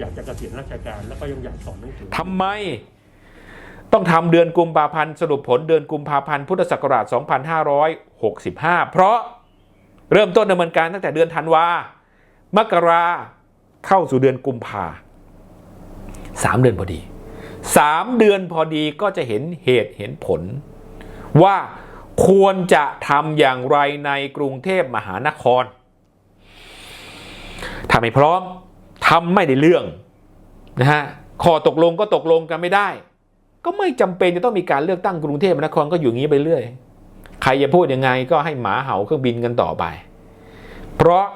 อยากจะเกษียณราชการแล้วก็ยังอยากสอนหนังสือทำไม ต้องทำเดือนกุมภาพันธ์สรุปผลเดือนกุมภาพันธ์พุทธศักราช 2565 เพราะเริ่มต้นดำเนินการตั้งแต่เดือนธันวามกราเข้าสู่เดือนกุมภาสามเดือนพอดีสามเดือนพอดีก็จะเห็นเหตุเห็นผล ว่าควรจะทำอย่างไรในกรุงเทพมหานครถ้าไม่พร้อม ทำไม่ได้เรื่องนะฮะข้อตกลงก็ตกลงกันไม่ได้ ก็ไม่จำเป็นจะต้องมีการเลือกตั้งกรุงเทพมหานครก็อยู่งี้ไปเรื่อย ใครจะพูดยังไงก็ให้หมาเห่าเครื่องบินกันต่อไป เพราะ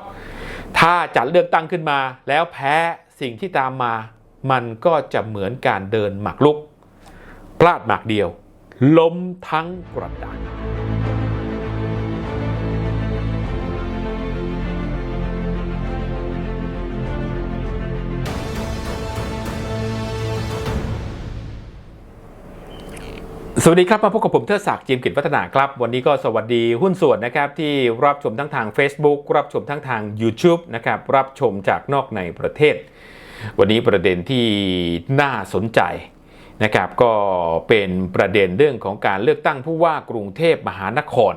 ถ้าจัดเลือกตั้งขึ้นมา แล้วแพ้สิ่งที่ตามมา มันก็จะเหมือนการเดินหมากลุก พลาดหมากเดียว ล้มทั้งกระดาน สวัสดีครับมาพบกับผมเทิดศักดิ์จิมกิจวัฒนาครับ วันนี้ก็สวัสดีหุ้นส่วนนะครับที่รับชมทั้งทาง Facebook รับชมทั้งทาง YouTube นะครับรับชมจากนอกในประเทศ วันนี้ประเด็นที่น่าสนใจนะครับก็เป็นประเด็นเรื่องของการเลือกตั้งผู้ว่ากรุงเทพมหานคร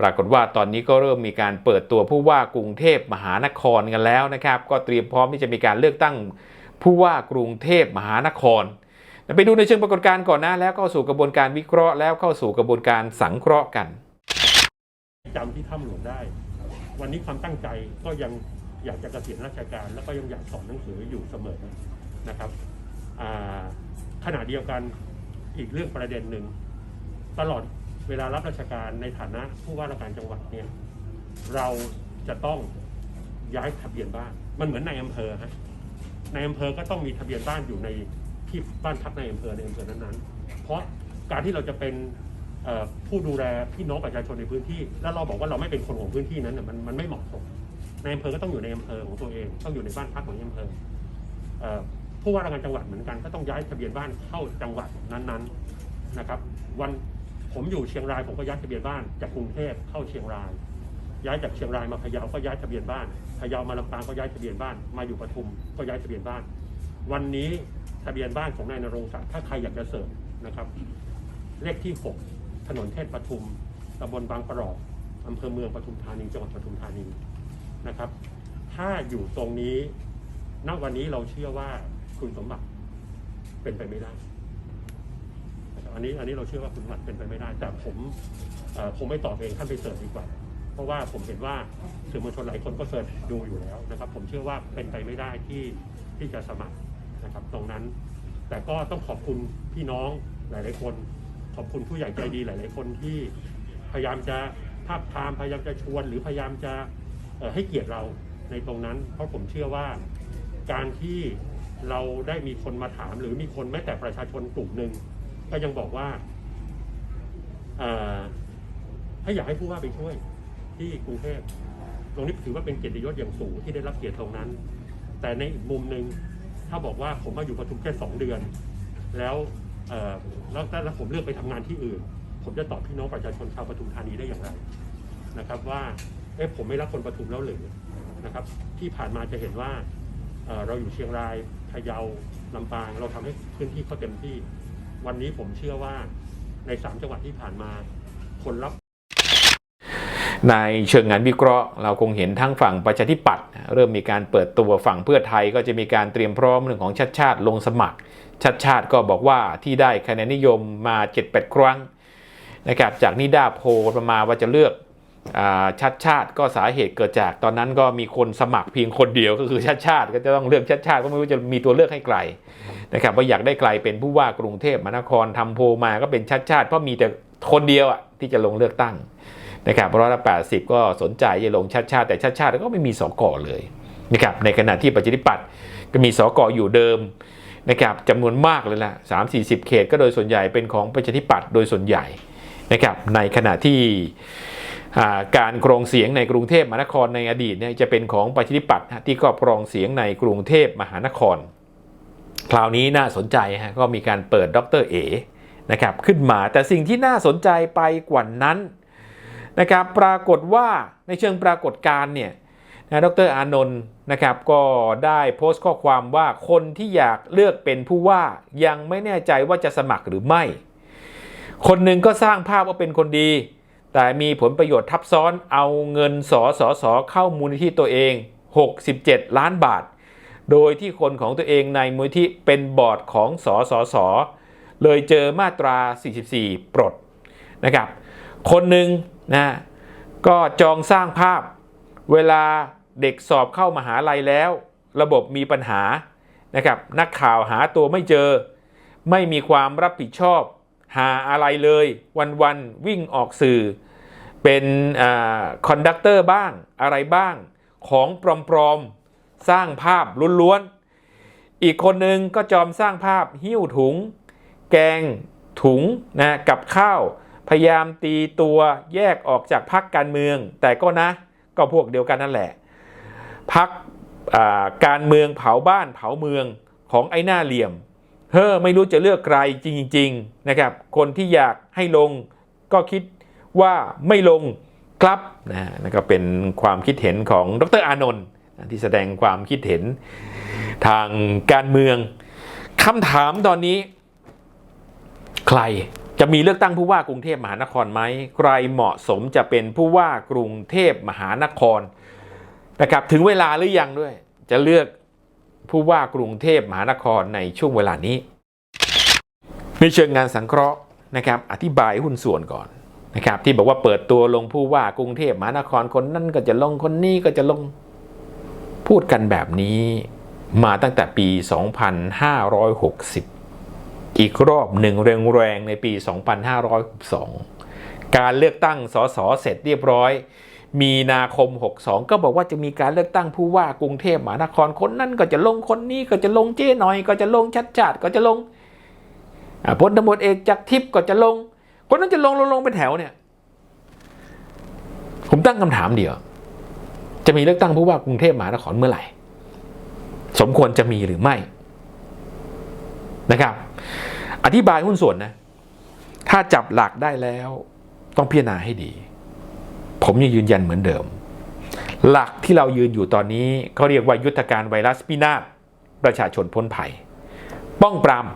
ปรากฏว่าตอนนี้ก็เริ่มมีการเปิดตัวผู้ว่ากรุงเทพมหานครกันแล้วนะครับ ก็เตรียมพร้อมที่จะมีการเลือกตั้งผู้ว่ากรุงเทพมหานคร ไปดูในเชิงปรากฏการณ์ก่อนนะแล้วเข้าสู่กระบวนการวิเคราะห์แล้วเข้าสู่กระบวนการสังเคราะห์กันจำที่ถ้ำหลวงได้ วันนี้ความตั้งใจก็ยังอยากจะเกษียณราชการ แล้วก็ยังอยากสอนหนังสืออยู่เสมอนะครับขณะเดียวกันอีกเรื่องประเด็นหนึ่งตลอดเวลารับราชการในฐานะผู้ว่าราชการจังหวัดเนี่ยเราจะต้องย้ายทะเบียนบ้าน มันเหมือนในอำเภอฮะในอำเภอก็ต้องมีทะเบียนบ้านอยู่ใน ที่บ้านพักในอำเภอในอำเภอนั้นๆ เพราะการที่เราจะเป็นผู้ดูแลพี่น้องประชาชนในพื้นที่ แล้วเราบอกว่าเราไม่เป็นคนของพื้นที่นั้นมันมันไม่เหมาะสมในอำเภอก็ต้องอยู่ในอำเภอของตัวเอง ต้องอยู่ในบ้านพักของอำเภอเอ่อผู้ว่าราชการจังหวัดเหมือนกันก็ต้องย้ายทะเบียนบ้านเข้าจังหวัดนั้นๆนะครับ วันผมอยู่เชียงรายผมก็ย้ายทะเบียนบ้านจากกรุงเทพเข้าเชียงราย ย้ายจากเชียงรายมาพะเยาก็ย้ายทะเบียนบ้านพะเยามาลำปางก็ย้ายทะเบียนบ้าน มาอยู่ปทุมก็ย้ายทะเบียนบ้าน วันนี้ ทะเบียนบ้านของนายนรงศักดิ์ถ้าใครอยากจะเสร์ชนะครับ เลขที่ 6 ถนนเทศปทุมตำบลบางประหลอกอำเภอเมืองปทุมธานีจังหวัดปทุมธานีนะครับ ถ้าอยู่ตรงนี้ณวันนี้เราเชื่อว่าคุณสมบัติเป็นไปไม่ได้อันนี้อันนี้เราเชื่อว่าคุณสมบัติเป็นไปไม่ได้ แต่ผมเอ่อคงไม่ตอบเองท่านไปเสิร์ชดีกว่า เพราะว่าผมเห็นว่าสื่อมวลชนหลายคนก็เสิร์ชดูอยู่แล้วนะครับ ผมเชื่อว่าเป็นไปไม่ได้ที่ที่จะสมัคร นะครับตรงนั้น แต่ก็ต้องขอบคุณพี่น้องหลาย ๆ คน ขอบคุณผู้ใหญ่ใจดีหลาย ๆ คนที่พยายามจะทาบทามพยายามจะชวน หรือพยายามจะให้เกียรติเราในตรงนั้น เพราะผมเชื่อว่าการที่เราได้มีคนมาถาม หรือมีคนแม้แต่ประชาชนกลุ่มหนึ่งก็ยังบอกว่าให้อยากให้ผู้ว่าไปช่วยที่กรุงเทพตรงนี้ถือว่าเป็นเกียรติยศอย่างสูงที่ได้รับเกียรติตรงนั้น แต่ในอีกมุมหนึ่ง ถ้าบอกว่าผมมาอยู่ปทุมแค่สองเดือน แล้วแล้วแล้วผมเลือกไปทำงานที่อื่น ผมจะตอบพี่น้องประชาชนชาวปทุมธานีได้อย่างไรนะครับว่าเอ๊ะผมไม่รักคนปทุมแล้วหรือนะครับ ที่ผ่านมาจะเห็นว่าเเราอยู่เชียงรายพะเยาลำปาง เราทำให้พื้นที่เขาเต็มที่ วันนี้ผมเชื่อว่าในสามจังหวัดที่ผ่านมา คนรับ ในเชิงงานวิเคราะห์ เราคงเห็นทั้งฝั่งประชาธิปัตย์เริ่มมีการเปิดตัวฝั่งเพื่อไทยก็จะมีการเตรียมพร้อมเรื่องของชัดชาติลงสมัครชัดชาติก็บอกว่าที่ได้คะแนนนิยมมา 7-8 ครั้งนะครับจากนิดาโพลประมาณว่าจะเลือกอาชัดชาติก็สาเหตุเกิดจากตอนนั้นก็มีคนสมัครเพียงคนเดียวก็คือชัดชาติ ก็จะต้องเลือกชัดชาติก็ไม่รู้จะมีตัวเลือกให้ใครนะครับว่าอยากได้ใครเป็นผู้ว่ากรุงเทพมหานครทำโพลมาก็เป็นชัดชาติเพราะมีแต่คนเดียวอะที่จะลงเลือกตั้ง นะครับร้อยละแปดสิบก็สนใจจะลงชาติชาติแต่ชาติชาติก็ไม่มีสกเลยนะครับในขณะที่ประชาธิปัตย์ก็มีสกอยู่เดิมนะครับจำนวนมากเลยละสามสี่สิบเขตก็โดยส่วนใหญ่เป็นของประชาธิปัตย์โดยส่วนใหญ่นะครับในขณะที่าการครองเสียงในกรุงเทพมหานครในอดีตเนี่ยจะเป็นของประชาธิปัตย์ที่ครอบครองเสียงในกรุงเทพมหานคร คราวนี้น่าสนใจฮะก็มีการเปิดดรเอนะครับขึ้นมาแต่สิ่งที่น่าสนใจไปกว่านั้น นะครับปรากฏว่าในเชิงปรากฏการ์เนี่ยนะดรอานนท์นะครับก็ได้โพสต์ข้อความว่าคนที่อยากเลือกเป็นผู้ว่ายังไม่แน่ใจว่าจะสมัครหรือไม่ คนหนึ่งก็สร้างภาพว่าเป็นคนดี แต่มีผลประโยชน์ทับซ้อนเอาเงินสอสอสอเข้ามูลนิธิตัวเอง 67 ล้านบาท โดยที่คนของตัวเองในมูลนิธิเป็นบอร์ดของสอสอสอเลยเจอมาตรา 44 ปลดนะครับ คนหนึ่งนะก็จองสร้างภาพ เวลาเด็กสอบเข้ามหาลัยแล้ว ระบบมีปัญหานะครับนักข่าวหาตัวไม่เจอ ไม่มีความรับผิดชอบ หาอะไรเลย วันๆวิ่งออกสื่อ เป็นคอนดักเตอร์บ้างอะไรบ้างของปลอมๆ สร้างภาพล้วนๆ อีกคนหนึ่งก็จอมสร้างภาพหิ้วถุง แกงถุงนะกับข้าว พยายามตีตัวแยกออกจากพักการเมือง แต่ก็นะก็พวกเดียวกันนั่นแหละพักการเมืองเผาบ้านเผาเมืองของไอ้หน้าเหลี่ยมเฮ้อไม่รู้จะเลือกใครจริงๆนะครับคนที่อยากให้ลงก็คิดว่าไม่ลงครับนะนั่นก็เป็นความคิดเห็นของดรอานนท์ที่แสดงความคิดเห็นทางการเมืองคำถามตอนนี้ ใคร จะมีเลือกตั้งผู้ว่ากรุงเทพมหานครไหมใครเหมาะสมจะเป็นผู้ว่ากรุงเทพมหานครนะครับถึงเวลาหรือยังด้วย จะเลือกผู้ว่ากรุงเทพมหานครในช่วงเวลานี้ ในเชิงงานสังเคราะห์นะครับอธิบายหุ้นส่วนก่อนนะครับที่บอกว่าเปิดตัวลงผู้ว่ากรุงเทพมหานครคนนั้นก็จะลงคนนี้ก็จะลงพูดกันแบบนี้มาตั้งแต่ปี 2560 อีกรอบหนึ่งแรงๆในปี 2562 การเลือกตั้งสสเสร็จเรียบร้อย มีนาคม 62 ก็บอกว่าจะมีการเลือกตั้งผู้ว่ากรุงเทพมหานครคนนั้นก็จะลงคนนี้ก็จะลงเจ้หน่อย ก็จะลงชัดชาติก็จะลงพลตำรวจเอกจากทิพย์ก็จะลง คนนั้นจะลงลงลงเป็นแถวเนี่ย ผมตั้งคำถามเดียว จะมีเลือกตั้งผู้ว่ากรุงเทพมหานครเมื่อไหร่ สมควรจะมีหรือไม่นะครับ อธิบายหุ้นส่วนนะ ถ้าจับหลักได้แล้วต้องพิจารณาให้ดี ผมยังยืนยันเหมือนเดิม หลักที่เรายืนอยู่ตอนนี้เขาเรียกว่ายุทธการไวรัสพินาศประชาชนพ้นภัย ป้องปราม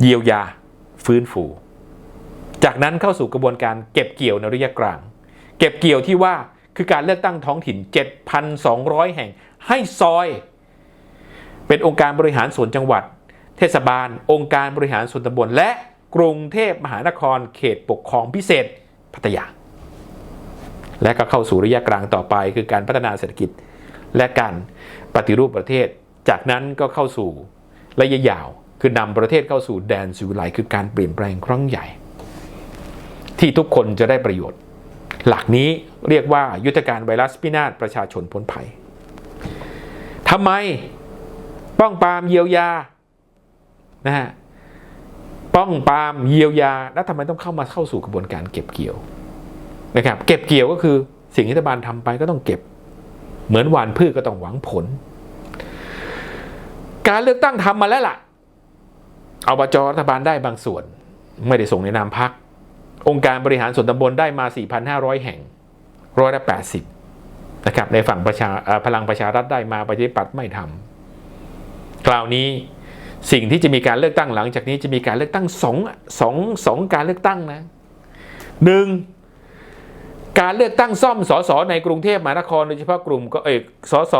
เยียวยา ฟื้นฟู จากนั้นเข้าสู่กระบวนการเก็บเกี่ยวในระยะกลาง เก็บเกี่ยวที่ว่าคือการเลือกตั้งท้องถิ่น 7,200 แห่งให้ซอย เป็นองค์การบริหารส่วนจังหวัด เทศบาล องค์การบริหารส่วนตำบล และกรุงเทพมหานครเขตปกครองพิเศษพัทยา และก็เข้าสู่ระยะกลางต่อไป คือการพัฒนาเศรษฐกิจ และการปฏิรูปประเทศ จากนั้นก็เข้าสู่ระยะยาว คือนำประเทศเข้าสู่แดนสิวิไลคือการเปลี่ยนแปลงครั้งใหญ่ ที่ทุกคนจะได้ประโยชน์ หลักนี้เรียกว่ายุทธการไวรัสพินาศประชาชนพ้นภัยทำไมป้องปรามเยียวยา นะฮะป้องปามเยียวยา แล้วทำไมต้องเข้ามาเข้าสู่กระบวนการเก็บเกี่ยวนะครับ เก็บเกี่ยวก็คือสิ่งที่รัฐบาลทำไปก็ต้องเก็บ เหมือนหวานพืชก็ต้องหวังผล การเลือกตั้งทำมาแล้วล่ะอบจรัฐบาลได้บางส่วน ไม่ได้ส่งในนามพัก องค์การบริหารส่วนตำบลได้มา 4,500 แห่งร้อยละ80นะครับในฝั่งประชาพลังประชารัฐได้มาประชาธิปัตย์ไม่ทำคราวนี้ สิ่งที่จะมีการเลือกตั้งหลังจากนี้จะมีการเลือกตั้งสองสองสองการเลือกตั้งนะหนึ่งการเลือกตั้งซ่อมสสในกรุงเทพมหานคร โดยเฉพาะกลุ่มก็เอกสส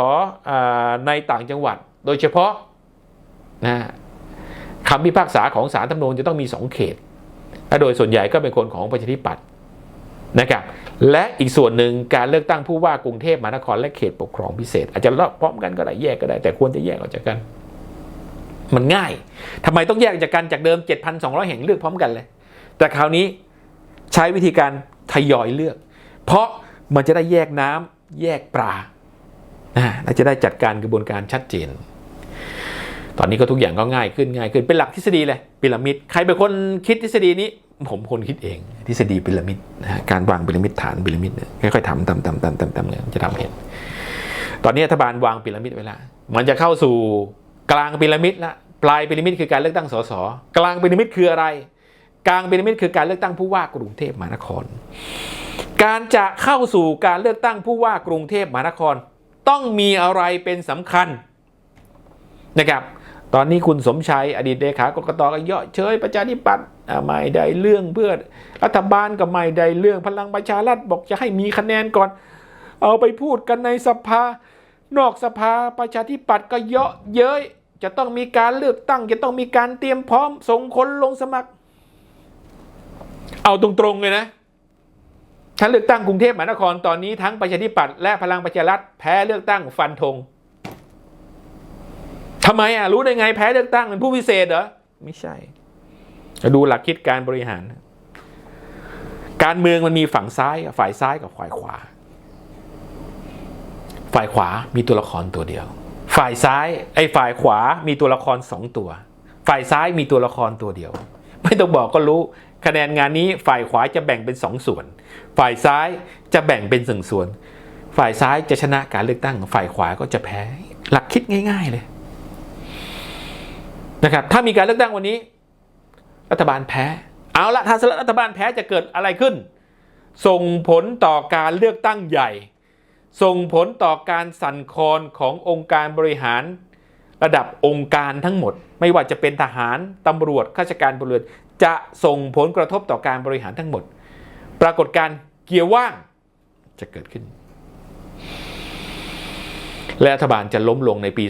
ในต่างจังหวัด โดยเฉพาะนะคำพิพากษาของศาลธรรมนูญจะต้องมีสองเขตและโดยส่วนใหญ่ก็เป็นคนของประชาธิปัตย์นะครับและอีกส่วนหนึ่งการเลือกตั้งผู้ว่ากรุงเทพมหานครและเขตปกครองพิเศษ อาจจะรอบพร้อมกันก็ได้แยกก็ได้ แต่ควรจะแยกออกจากกัน มันง่ายทำไมต้องแยกจากกันจากเดิม 7,200 แห่งเลือกพร้อมกันเลย แต่คราวนี้ใช้วิธีการทยอยเลือก เพราะมันจะได้แยกน้ำแยกปลานะและจะได้จัดการกระบวนการชัดเจน ตอนนี้ก็ทุกอย่างก็ง่ายขึ้นง่ายขึ้นเป็นหลักทฤษฎีเลยพีระมิดใครเป็นคนคิดทฤษฎีนี้ ผมคนคิดเองทฤษฎีพีระมิดนะการวางพีระมิดฐานพีระมิดเนี่ยค่อยๆทำตำตำตำตำตำเนี่ยจะทำเห็น ตอนนี้รัฐบาลวางพีระมิดไว้แล้วมันจะเข้าสู่ กลางพีระมิดละปลายพีระมิดคือการเลือกตั้งสสกลางพีระมิดคืออะไร กลางพีระมิดคือการเลือกตั้งผู้ว่ากรุงเทพมหานคร การจะเข้าสู่การเลือกตั้งผู้ว่ากรุงเทพมหานคร ต้องมีอะไรเป็นสำคัญนะครับตอนนี้คุณสมชัย อดีตเลขากกตก็เยาะเชยประชาธิปัตย์ไม่ได้เรื่องเพื่อรัฐบาลก็ไม่ได้เรื่องพลังประชารัฐบอกจะให้มีคะแนนก่อน เอาไปพูดกันในสภานอกสภาประชาธิปัตย์ก็เยาะเย้ย จะต้องมีการเลือกตั้ง จะต้องมีการเตรียมพร้อมส่งคนลงสมัคร เอาตรงๆเลยนะถ้าเลือกตั้งกรุงเทพมหานครตอนนี้ทั้งประชาธิปัตย์และพลังประชารัฐแพ้เลือกตั้งฟันธงทำไมอะรู้ได้ไงแพ้เลือกตั้งเป็นผู้พิเศษเหรอไม่ใช่จะดูหลักคิดการบริหาร การเมืองมันมีฝั่งซ้ายกับฝ่ายซ้ายกับฝ่ายขวา ฝ่ายขวามีตัวละครตัวเดียว ฝ่ายซ้ายไอ้ฝ่ายขวามีตัวละครสองตัว ฝ่ายซ้ายมีตัวละครตัวเดียว ไม่ต้องบอกก็รู้คะแนนงานนี้ฝ่ายขวาจะแบ่งเป็นสองส่วน ฝ่ายซ้ายจะแบ่งเป็นสึ่งส่วน ฝ่ายซ้ายจะชนะการเลือกตั้ง ฝ่ายขวาก็จะแพ้ หลักคิดง่าย ๆเลยนะครับถ้ามีการเลือกตั้งวันนี้ รัฐบาลแพ้ เอาละถ้ารัฐบาลแพ้จะเกิดอะไรขึ้น ส่งผลต่อการเลือกตั้งใหญ่ ส่งผลต่อการสั่นคลอนขององค์การบริหาร ระดับองค์การทั้งหมด ไม่ว่าจะเป็นทหารตำรวจข้าราชการพลเรือนจะส่งผลกระทบต่อการบริหารทั้งหมด ปรากฏการเกียร์ว่างจะเกิดขึ้น และรัฐบาลจะล้มลงในปี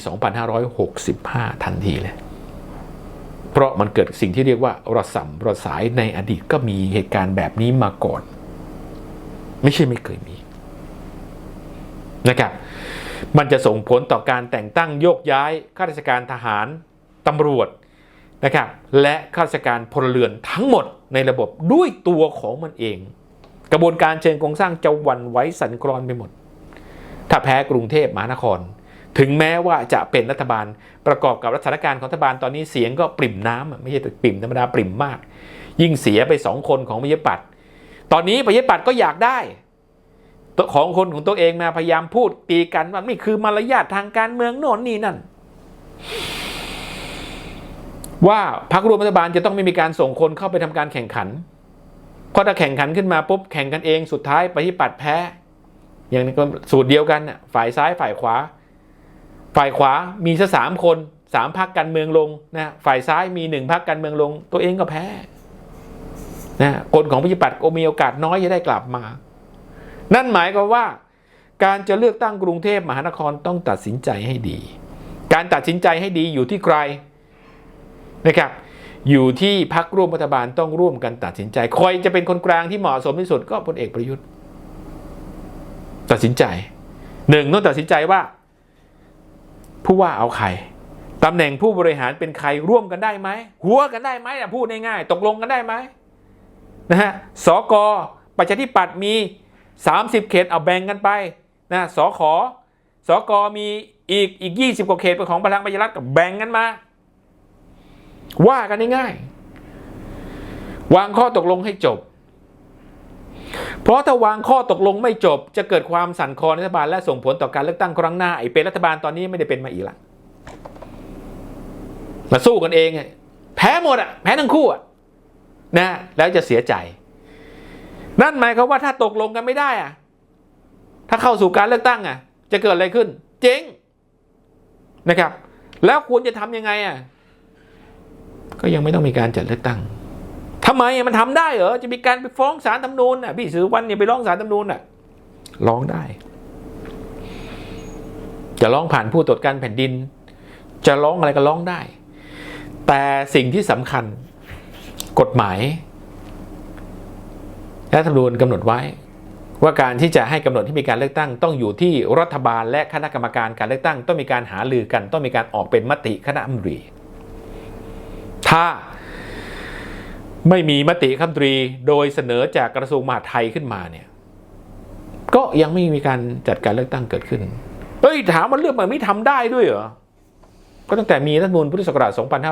2565 ทันทีเลยเพราะมันเกิดสิ่งที่เรียกว่าระสำระสายในอดีตก็มีเหตุการณ์แบบนี้มาก่อน ไม่ใช่ไม่เคยมี นะครับมันจะส่งผลต่อการแต่งตั้งโยกย้ายข้าราชการทหารตำรวจนะครับและข้าราชการพลเรือนทั้งหมดในระบบด้วยตัวของมันเอง กระบวนการเชิงโครงสร้างจะหวั่นไหวสั่นคลอนไปหมด ถ้าแพ้กรุงเทพมหานคร ถึงแม้ว่าจะเป็นรัฐบาลประกอบกับสถานการของรัฐบาลตอนนี้เสียงก็ปริ่มน้ำไม่ใช่ปริ่มธรรมดาปริ่มมาก ยิ่งเสียไปสองคนของประปัตตอนนี้ประปัตก็อยากได้ ของคนของตัวเองมาพยายามพูดตีกันว่านี่คือมารยาททางการเมืองโน่นนี่นั่น ว่าพรรครวมรัฐบาลจะต้องไม่มีการส่งคนเข้าไปทำการแข่งขันเพราะถ้าแข่งขันขึ้นมาปุ๊บแข่งกันเองสุดท้ายประชาธิปัตย์แพ้ อย่างนี้ก็สูตรเดียวกันน่ะฝ่ายซ้ายฝ่ายขวา ฝ่ายขวามีซะสามคนสามพักการเมืองลงนะฝ่ายซ้ายมีหนึ่งพักการเมืองลง ตัวเองก็แพ้นะคนของประชาธิปัตย์ก็มีโอกาสน้อยจะได้กลับมา นั่นหมายความว่า การจะเลือกตั้งกรุงเทพมหานครต้องตัดสินใจให้ดี การตัดสินใจให้ดีอยู่ที่ใครนะครับอยู่ที่พักร่วมรัฐบาลต้องร่วมกันตัดสินใจใครจะเป็นคนกลางที่เหมาะสมที่สุดก็พลเอกประยุทธ์ ตัดสินใจหนึ่งต้องตัดสินใจว่า ผู้ว่าเอาใครตำแหน่งผู้บริหารเป็นใครร่วมกันได้ไหมหัวกันได้ไหมพูดง่ายๆตกลงกันได้ไหมนะฮะสกประชาธิปัตย์มี 30 เขตเอาแบ่งกันไปนะสขสกมีอีกอีก 20 กว่าเขตเป็นของพลังประชารัฐกับแบ่งกันมา ว่ากันง่ายๆวางข้อตกลงให้จบ เพราะถ้าวางข้อตกลงไม่จบ จะเกิดความสั่นคลอนรัฐบาลและส่งผลต่อการเลือกตั้งครั้งหน้าไอ้เป็นรัฐบาลตอนนี้ไม่ได้เป็นมาอีกละมาสู้กันเองอะแพ้หมดอะแพ้ทั้งคู่อะนะแล้วจะเสียใจ นั่นหมายความว่าถ้าตกลงกันไม่ได้อะถ้าเข้าสู่การเลือกตั้งอะ จะเกิดอะไรขึ้น เจ๊งนะครับ แล้วควรจะทำยังไงอะ ก็ยังไม่ต้องมีการจัดเลือกตั้งทำไมอะมันทำได้เหรอ จะมีการไปฟ้องศาลตำนูนอะ พี่สือวันเนี่ยไปร้องศาลตำนูนอะ ร้องได้ จะร้องผ่านผู้ตรวจการแผ่นดิน จะร้องอะไรก็ร้องได้ แต่สิ่งที่สำคัญ กฎหมาย รัฐธรรมนูญกำหนดไว้ ว่าการที่จะให้กำหนดที่มีการเลือกตั้ง ต้องอยู่ที่รัฐบาลและคณะกรรมการการเลือกตั้ง ต้องมีการหาลือกัน ต้องมีการออกเป็นมติคณะรัฐมนตรี ถ้าไม่มีมติคณะรัฐมนตรีโดยเสนอจากกระทรวงมหาดไทยขึ้นมาเนี่ยก็ยังไม่มีการจัดการเลือกตั้งเกิดขึ้นเฮ้ยถามว่าเรื่องแบบนี้ทำได้ด้วยเหรอก็ตั้งแต่มีรัฐธรรมนูญพุทธศักราช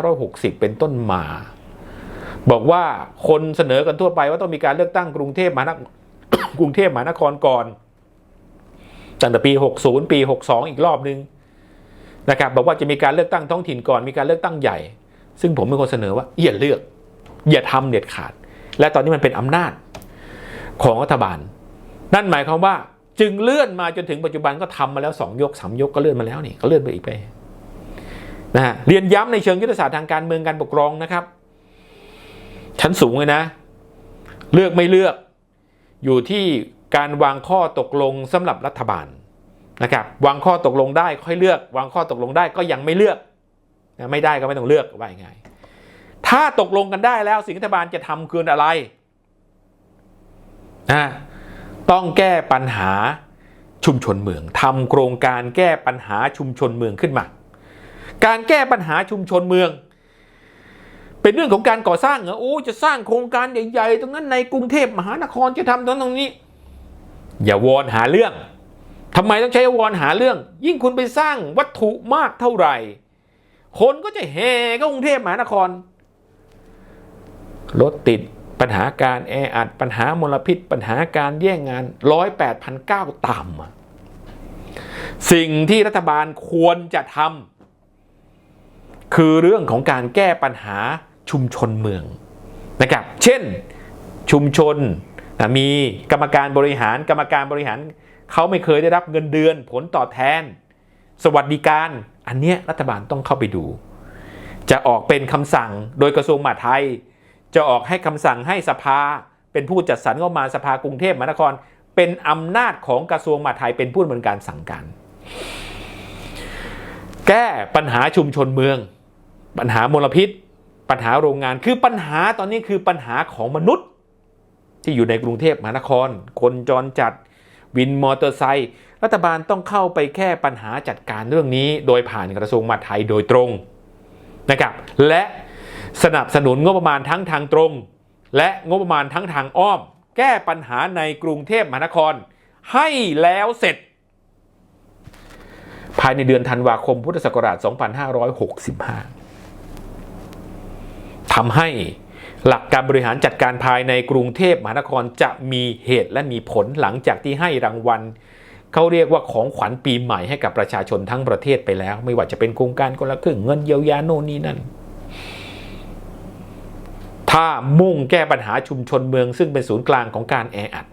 2560 เป็นต้นมา บอกว่าคนเสนอกันทั่วไปว่าต้องมีการเลือกตั้งกรุงเทพมหานครกรุงเทพมหานครก่อนตั้งแต่ปี 60 ปี 62 อีกรอบนึงนะครับบอกว่าจะมีการเลือกตั้งท้องถิ่นก่อนมีการเลือกตั้งใหญ่ ซึ่งผมเป็นคนเสนอว่าอย่าเลือก อย่าทำเด็ดขาด และตอนนี้มันเป็นอำนาจของรัฐบาล นั่นหมายความว่าจึงเลื่อนมาจนถึงปัจจุบันก็ทำมาแล้วสองยกสามยกก็เลื่อนมาแล้วนี่ก็เลื่อนไปอีกไปนะฮะเรียนย้ำในเชิงยุทธศาสตร์ทางการเมืองการปกครองนะครับ ชั้นสูงเลยนะ เลือกไม่เลือก อยู่ที่การวางข้อตกลงสำหรับรัฐบาลนะครับ วางข้อตกลงได้ค่อยเลือก วางข้อตกลงได้ก็ยังไม่เลือกนะไม่ได้ก็ไม่ต้องเลือกว่ายังไงถ้าตกลงกันได้แล้วสิ่งที่รัฐบาลจะทำคืออะไรอ่าต้องแก้ปัญหาชุมชนเมืองทำโครงการแก้ปัญหาชุมชนเมืองขึ้นมา การแก้ปัญหาชุมชนเมือง เป็นเรื่องของการก่อสร้างเหรอโอ้จะสร้างโครงการใหญ่ๆ ตรงนั้นในกรุงเทพมหานครจะทำตรงตรงนี้ อย่าวอนหาเรื่องทำไมต้องใช้วอนหาเรื่อง ยิ่งคุณไปสร้างวัตถุมากเท่าไหร่ คนก็จะแห่เข้ากรุงเทพมหานครรถติดปัญหาการแออัดปัญหามลพิษ ปัญหาการแย่งงานร้อยแปดพันเก้าต่ำสิ่งที่รัฐบาลควรจะทำคือเรื่องของการแก้ปัญหา ชุมชนเมืองนะครับ เช่นชุมชนมีกรรมการบริหารกรรมการบริหารเขาไม่เคยได้รับเงินเดือน ผลตอบแทน สวัสดิการ อันเนี้ยรัฐบาลต้องเข้าไปดู จะออกเป็นคำสั่งโดยกระทรวงมหาดไทย จะออกให้คำสั่งให้สภา เป็นผู้จัดสรรงบประมาณสภากรุงเทพมหานคร เป็นอำนาจของกระทรวงมหาดไทย เป็นผู้ดำเนินการสั่งการ แก้ปัญหาชุมชนเมือง ปัญหามลพิษ ปัญหาโรงงานคือปัญหาตอนนี้คือปัญหาของมนุษย์ ที่อยู่ในกรุงเทพมหานคร คนจรจัดวินมอเตอร์ไซค์รัฐบาลต้องเข้าไปแก้ปัญหาจัดการเรื่องนี้ โดยผ่านกระทรวงมหาดไทยโดยตรงนะครับและสนับสนุนงบประมาณทั้งทางตรง และงบประมาณทั้งทางอ้อม แก้ปัญหาในกรุงเทพมหานคร ให้แล้วเสร็จ ภายในเดือนธันวาคมพุทธศักราช 2565 ทำให้หลักการบริหารจัดการภายในกรุงเทพมหานครจะมีเหตุและมีผลหลังจากที่ให้รางวัลเขาเรียกว่าของขวัญปีใหม่ให้กับประชาชนทั้งประเทศไปแล้ว ไม่ว่าจะเป็นโครงการคนละครึ่งเงินเยียวยาโน่นนี่นั่น ถ้ามุ่งแก้ปัญหาชุมชนเมือง ซึ่งเป็นศูนย์กลางของการแออัด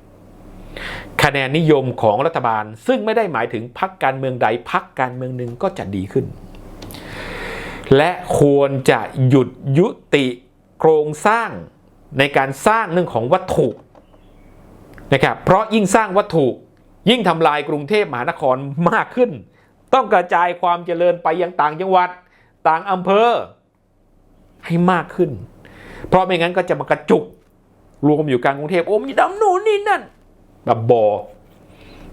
คะแนนนิยมของรัฐบาลซึ่งไม่ได้หมายถึงพักการเมืองใดพักการเมืองหนึ่งก็จะดีขึ้น และควรจะหยุดยุติโครงสร้างในการสร้างเรื่องของวัตถุนะครับเพราะยิ่งสร้างวัตถุยิ่งทำลายกรุงเทพมหานครมากขึ้น ต้องกระจายความเจริญไปยังต่างจังหวัดต่างอำเภอให้มากขึ้น เพราะไม่งั้นก็จะมากระจุกรวมอยู่กลางกรุงเทพโอ้มีดำหนูนนี่นั่นแบบบอ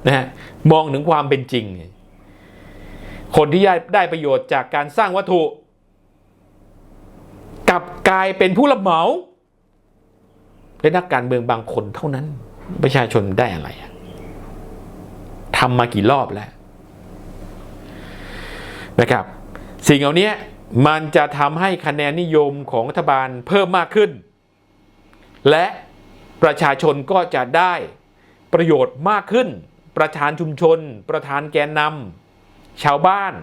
นะฮะมองถึงความเป็นจริง คนที่ได้ประโยชน์จากการสร้างวัตถุ ลับกลายเป็นผู้รับเหมาและนักการเมืองบางคนเท่านั้น ประชาชนได้อะไรทำมากี่รอบแล้วนะครับ สิ่งเหล่านี้มันจะทำให้คะแนนนิยมของรัฐบาลเพิ่มมากขึ้น และประชาชนก็จะได้ประโยชน์มากขึ้น ประธานชุมชน ประธานแกนนำชาวบ้าน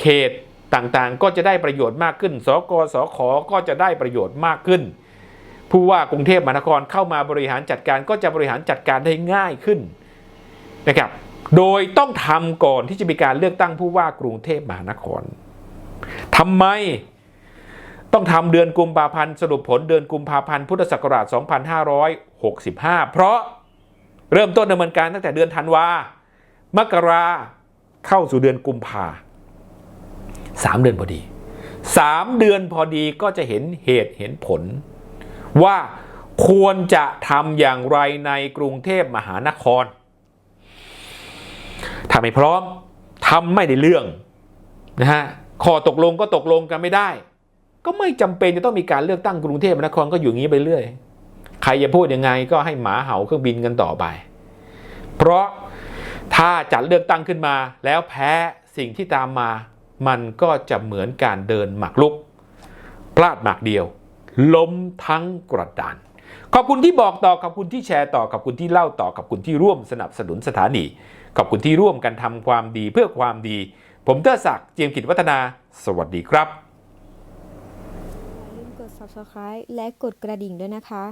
เขต ต่างๆ ก็จะได้ประโยชน์มากขึ้น สกสขก็จะได้ประโยชน์มากขึ้น ผู้ว่ากรุงเทพมหานครเข้ามาบริหารจัดการก็จะบริหารจัดการได้ง่ายขึ้นนะครับ โดยต้องทำก่อนที่จะมีการเลือกตั้งผู้ว่ากรุงเทพมหานคร ทำไมต้องทำเดือนกุมภาพันธ์สรุปผลเดือนกุมภาพันธ์พุทธศักราช 2565 เพราะเริ่มต้นดำเนินการตั้งแต่เดือนธันวามกราเข้าสู่เดือนกุมภาพันธ์ 3 เดือนพอดี 3 เดือนพอดีก็จะเห็นเหตุเห็นผล ว่าควรจะทำอย่างไรในกรุงเทพมหานครถ้าไม่พร้อมทำไม่ได้เรื่องนะฮะข้อตกลงก็ตกลงกันไม่ได้ ก็ไม่จำเป็นจะต้องมีการเลือกตั้งกรุงเทพมหานครก็อยู่งี้ไปเรื่อยใครจะพูดยังไงก็ให้หมาเห่าเครื่องบินกันต่อไป เพราะถ้าจัดเลือกตั้งขึ้นมาแล้วแพ้สิ่งที่ตามมา มันก็จะเหมือนการเดินหมากลุก พลาดหมากเดียว ล้มทั้งกระดาน ขอบคุณที่บอกต่อขอบคุณที่แชร์ต่อขอบคุณที่เล่าต่อขอบคุณที่ร่วมสนับสนุนสถานีขอบคุณที่ร่วมกันทำความดีเพื่อความดี ผมเตอร์ศักดิ์เจียมกิจวัฒนา สวัสดีครับอย่าลืมกด subscribe และกดกระดิ่งด้วยนะคะ